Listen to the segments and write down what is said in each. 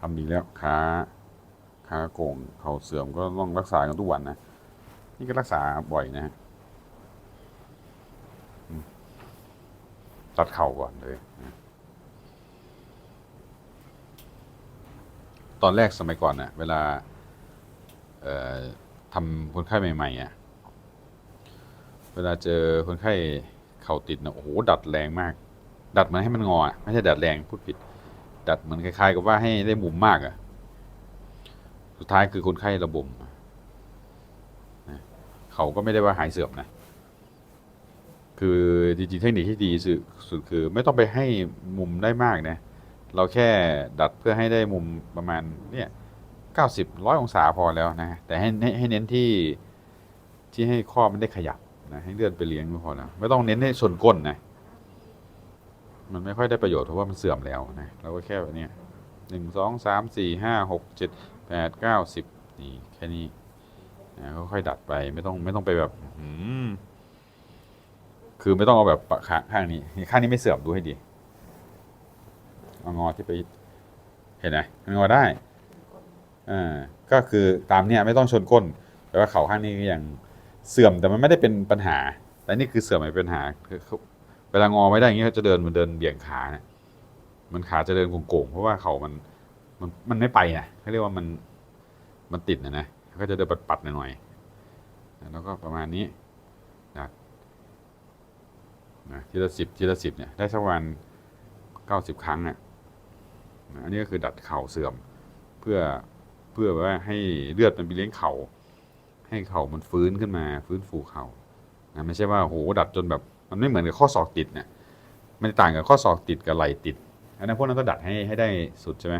ทำดีแล้วขาขาโก่งเข่าเสื่อมก็ต้องรักษากันทุกวันนะนี่ก็รักษาบ่อยนะฮะตัดเข่าก่อนเลยตอนแรกสมัยก่อนเนะ่ะ เวลาเอ่อทำคนไข้ใหม่ๆอะ เวลาเจอคนไข้เข่าติดนะโอ้โหดัดแรงมาก ดัดมันให้มันงอ ไม่ใช่ดัดแรงพูดผิด ดัดเหมือนคล้าย ๆ กับว่าให้ได้มุมมากอะสุดท้ายคือคนไข้ระบมนะเขาก็ไม่ได้ว่าหายเสื่อมนะ คือจริงๆเทคนิคที่ดีสุดสุดคือ ไม่ต้องไปให้มุมได้มากนะ เราแค่ดัดเพื่อให้ได้มุมประมาณเนี่ยเก้าสิบร้อยองศาพอแล้วนะ แต่ให้ให้เน้นที่ที่ให้ข้อมันได้ขยับนะให้เลื่อนไปเลี้ยงก็พอแล้วไม่ต้องเน้นให้ชนก้นนะ มันไม่ค่อยได้ประโยชน์เพราะว่ามันเสื่อมแล้วนะเราก็แค่แบบเนี้ยหนึ่งสองสามสี่ห้าหกเจ็ดแปดเก้าสิบนี่แค่นี้นะค่อยๆดัดไปไม่ต้องไม่ต้องไปแบบคือไม่ต้องเอาแบบปะขาข้างนี้ข้างนี้ไม่เสื่อมดูให้ดีเอางอที่ไปเห็นไหมมันงอได้อ่าก็คือตามเนี้ยไม่ต้องชนก้นแปลว่าเข่าข้างนี้ยังเสื่อมแต่มันไม่ได้เป็นปัญหาแต่นี่คือเสื่อมไม่เป็นปัญหาคือ เวลางอไม่ได้อย่างเงี้ยเขาจะเดินมือนเดินเบี่ยงขาเนี่ยมันขาจะเดินโก่งๆเพราะว่าเขามันมันมันไม่ไปอะเขาเรียกว่ามันมันติดนะนะก็จะเดินปัดๆหน่อยๆแล้วก็ประมาณนี้นะทีละสิบทีละสิบเนี่ยได้สักวันเก้าสิบครั้งอะนะอันนี้ก็คือดัดเข่าเสื่อม เพื่อเพื่อว่าให้เลือดมันไปเลี้ยงเข่า ให้เข่ามันฟื้นขึ้นมาฟื้นฟูเข่านะไม่ใช่ว่าโหดัดจนแบบ มันไม่เหมือนกับข้อศอกติดเนี่ยมันต่างกับข้อศอกติดกับไหล่ติดอันนั้นพวกนั้นก็ดัดให้ให้ได้สุดใช่ไหม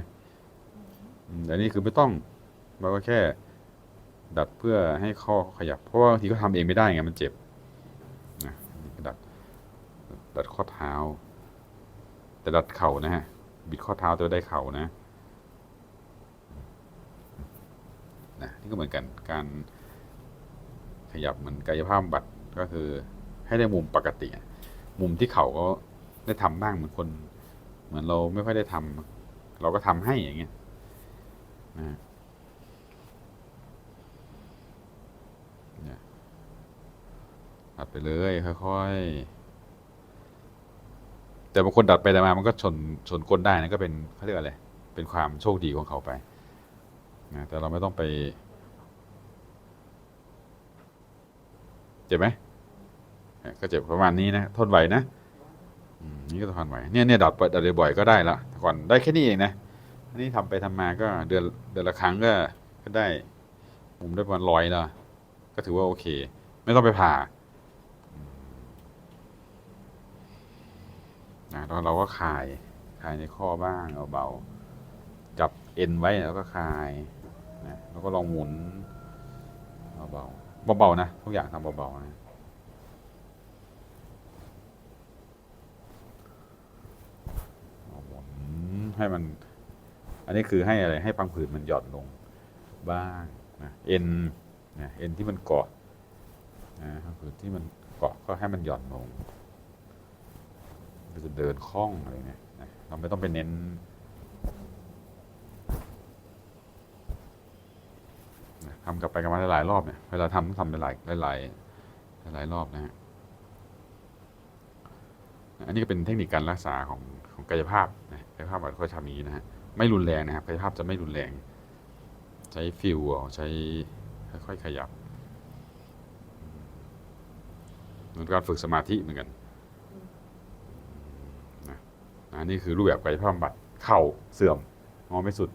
แต่นี่คือไม่ต้องเราก็แค่ ดัดเพื่อให้ข้อขยับ เพราะว่าบางทีก็ทำเองไม่ได้ไงมันเจ็บนะดัดดัดข้อเท้า แต่ดัดเข่านะฮะบิดข้อเท้าตัวได้เข่านะนะนี่ก็เหมือนกันการขยับเหมือนกายภาพบำบัดก็คือ ให้ได้มุมปกติ มุมที่เขาก็ได้ทำบ้างเหมือนคน เหมือนเราไม่ค่อยได้ทำเราก็ทำให้อย่างเงี้ยนะดัดไปเลยค่อยๆแต่บางคนดัดไปแต่มา มันก็ชนชนก้นได้นะก็เป็นเขาเรียกอะไรเป็นความโชคดีของเขาไปนะแต่เราไม่ต้องไป เจ็บไหม ก็เจ็บประมาณนี้นะทนไหวนะนี่ก็ทนไหวเนี่ยเนี่ยดัดไปดัดบ่อยๆก็ได้ละก่อนได้แค่นี้เองนะอันนี้ทำไปทำมาก็เดือนเดือนละครั้งก็ก็ได้มุมได้ประมาณร้อยแล้วก็ถือว่าโอเค ไม่ต้องไปผ่าอืมนะแล้วเราก็คลายคลายในข้อบ้างเอาเบาจับเอ็นไว้แล้วก็คลายนะแล้วก็ลองหมุนเบาๆเบาๆนะทุกอย่างทำเบาๆนะ หมุน ให้มัน อันนี้คือให้อะไรให้พังผืดมันหย่อนลงบ้างนะเอ็นนะเอ็นที่มันเกาะนะพังผืดที่มันเกาะก็ให้มันหย่อนลงมันจะเดินคล่องอะไรเนี่ยนะเราไม่ต้องไปเน้นนะทำกลับไปกลับมาหลายรอบเนี่ยเวลาทำต้องทำหลายหลายหลายรอบนะฮะอันนี้ก็เป็นเทคนิคการรักษาของของกายภาพนะ กายภาพแบบเขาทำอย่างนี้นะฮะไม่รุนแรงนะครับกายภาพจะไม่รุนแรง ใช้ฟิวเอาใช้ค่อยๆขยับเหมือนการฝึกสมาธิเหมือนกันนะอันนี้คือรูปแบบกายภาพบำบัดเข่าเสื่อมงอไม่สุด